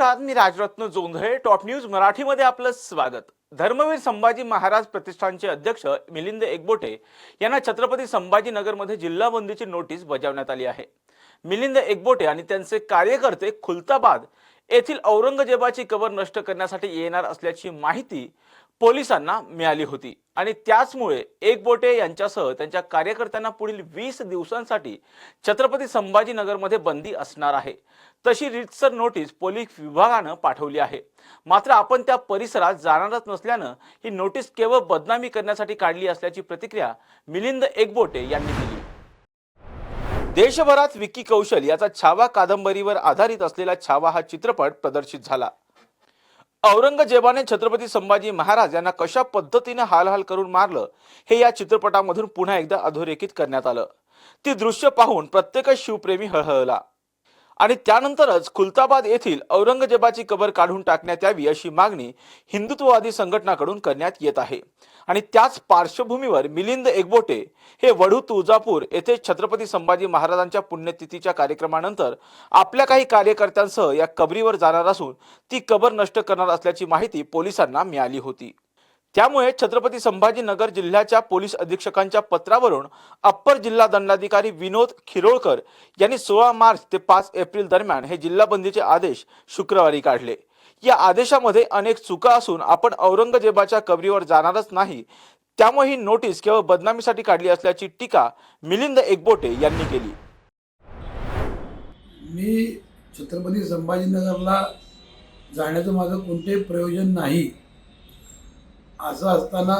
नमस्कार मी Rajratna Jondhale top news मराठीमध्ये आपलं स्वागत. धर्मवीर संभाजी महाराज प्रतिष्ठानचे अध्यक्ष मिलिंद एकबोटे यांना छत्रपती संभाजीनगरमध्ये जिल्हा बंदीची नोटीस बजावण्यात आली आहे. मिलिंद एकबोटे आणि त्यांचे कार्यकर्ते खुलताबाद येथील औरंगजेबाची कबर नष्ट करण्यासाठी येणार असल्याची माहिती पोलिसांना मिळाली होती. आणि त्याचमुळे एकबोटे यांच्यासह त्यांच्या कार्यकर्त्यांना पुढील वीस दिवसांसाठी छत्रपती संभाजीनगरमध्ये बंदी असणार आहे. तशी रितसर नोटीस पोलीस विभागानं पाठवली आहे. मात्र आपण त्या परिसरात जाणारच नसल्यानं ही नोटीस केवळ बदनामी करण्यासाठी काढली असल्याची प्रतिक्रिया मिलिंद एकबोटे यांनी दिली. देशभरात विकी कौशल याचा छावा कादंबरीवर आधारित असलेला छावा हा चित्रपट प्रदर्शित झाला. औरंगजेबाने छत्रपती संभाजी महाराज यांना कशा पद्धतीने हालहाल करून मारलं हे या चित्रपटामधून पुन्हा एकदा अधोरेखित करण्यात आलं. ती दृश्य पाहून प्रत्येकच शिवप्रेमी हळहळला. आणि त्यानंतरच खुलताबाद येथील औरंगजेबाची कबर काढून टाकण्यात यावी अशी मागणी हिंदुत्ववादी संघटनाकडून करण्यात येत आहे. आणि त्याच पार्श्वभूमीवर मिलिंद एकबोटे हे वढू तुळजापूर येथे छत्रपती संभाजी महाराजांच्या पुण्यतिथीच्या कार्यक्रमानंतर आपल्या काही कार्यकर्त्यांसह या कबरीवर जाणार असून ती कबर नष्ट करणार असल्याची माहिती पोलिसांना मिळाली होती. त्यामुळे छत्रपती संभाजीनगर जिल्ह्याच्या पोलीस अधीक्षकांच्या पत्रावरून अप्पर जिल्हा दंडाधिकारी विनोद खिरोळकर यांनी सोळा मार्च ते पाच एप्रिल दरम्यान हे जिल्हा बंदीचे आदेश शुक्रवारी काढले. या आदेशामध्ये अनेक चुका असून आपण औरंगजेबाच्या कबरीवर जाणारच नाही. त्यामुळे ही नोटीस केवळ बदनामीसाठी काढली असल्याची टीका मिलिंद एकबोटे यांनी केली. मी छत्रपती संभाजीनगरला जाण्याचं माझं कोणतेही प्रयोजन नाही. असं असताना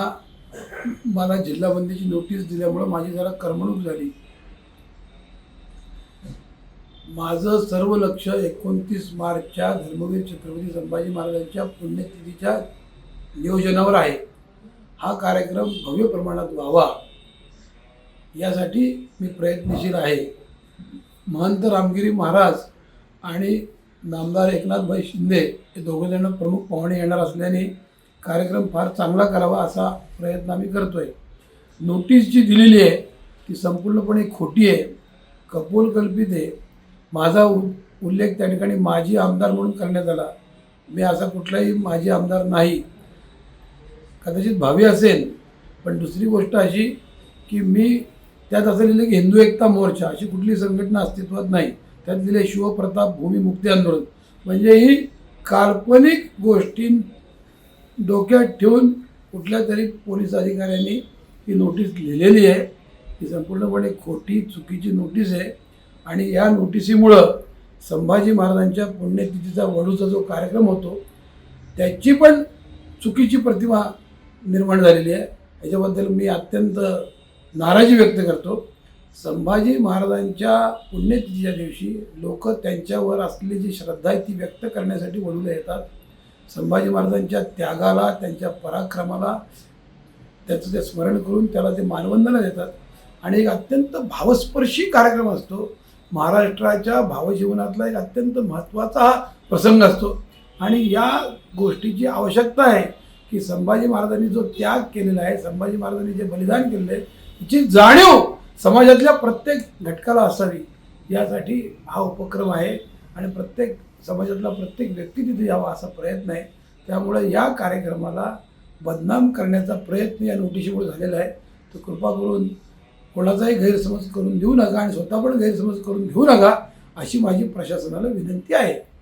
मला जिल्हाबंदीची नोटीस दिल्यामुळं माझी जरा करमणूक झाली. माझं सर्व लक्ष एकोणतीस मार्चच्या धर्मवीर छत्रपती संभाजी महाराजांच्या पुण्यतिथीच्या नियोजनावर आहे. हा कार्यक्रम भव्य प्रमाणात व्हावा यासाठी मी प्रयत्नशील आहे. महंत रामगिरी महाराज आणि नामदार एकनाथभाई शिंदे हे दोघंजण प्रमुख पाहुणे येणार असल्याने कार्यक्रम फार चांगला करावा असा प्रयत्न आम्ही आहे नोटीस जी दिलेली आहे ती संपूर्णपणे खोटी आहे. कपोल कल्पित आहे. माझा उ उल्लेख त्या ठिकाणी माजी आमदार म्हणून करण्यात आला. मी असा कुठलाही माजी आमदार नाही. कदाचित भावी असेल पण दुसरी गोष्ट अशी की मी त्यात असं लिहिलं की हिंदू एकता मोर्चा अशी कुठली संघटना अस्तित्वात नाही. त्यात लिहिले शिवप्रताप भूमिमुक्ती आंदोलन. म्हणजे ही काल्पनिक गोष्टी डोक्यात ठेवून कुठल्या तरी पोलीस अधिकाऱ्यांनी ही नोटीस लिहिलेली आहे. ही संपूर्णपणे खोटी चुकीची नोटीस आहे. आणि या नोटिसीमुळं संभाजी महाराजांच्या पुण्यतिथीचा वडूचा जो कार्यक्रम होतो त्याची पण चुकीची प्रतिमा निर्माण झालेली आहे. याच्याबद्दल मी अत्यंत नाराजी व्यक्त करतो. संभाजी महाराजांच्या पुण्यतिथीच्या दिवशी लोक त्यांच्यावर असलेली जी श्रद्धा आहे ती व्यक्त करण्यासाठी वडूला येतात. संभाजी महाराजांच्या त्यागाला त्यांच्या पराक्रमाला त्याचं ते स्मरण करून त्याला ते मानवंदना देतात. आणि एक अत्यंत भावस्पर्शी कार्यक्रम असतो. महाराष्ट्राच्या भावजीवनातला एक अत्यंत महत्त्वाचा हा प्रसंग असतो. आणि या गोष्टीची आवश्यकता आहे की संभाजी महाराजांनी जो त्याग केलेला आहे संभाजी महाराजांनी जे बलिदान केलेलं आहे त्याची जाणीव समाजातल्या प्रत्येक घटकाला असावी यासाठी हा उपक्रम आहे. आणि प्रत्येक समाजातला प्रत्येक व्यक्ती तिथे यावा असा प्रयत्न आहे. त्यामुळे या कार्यक्रमाला बदनाम करण्याचा प्रयत्न या नोटिशीमुळे झालेला आहे. तर कृपा करून कोणाचाही गैरसमज करून घेऊ नका आणि स्वतः पण गैरसमज करून घेऊ नका अशी माझी प्रशासनाला विनंती आहे.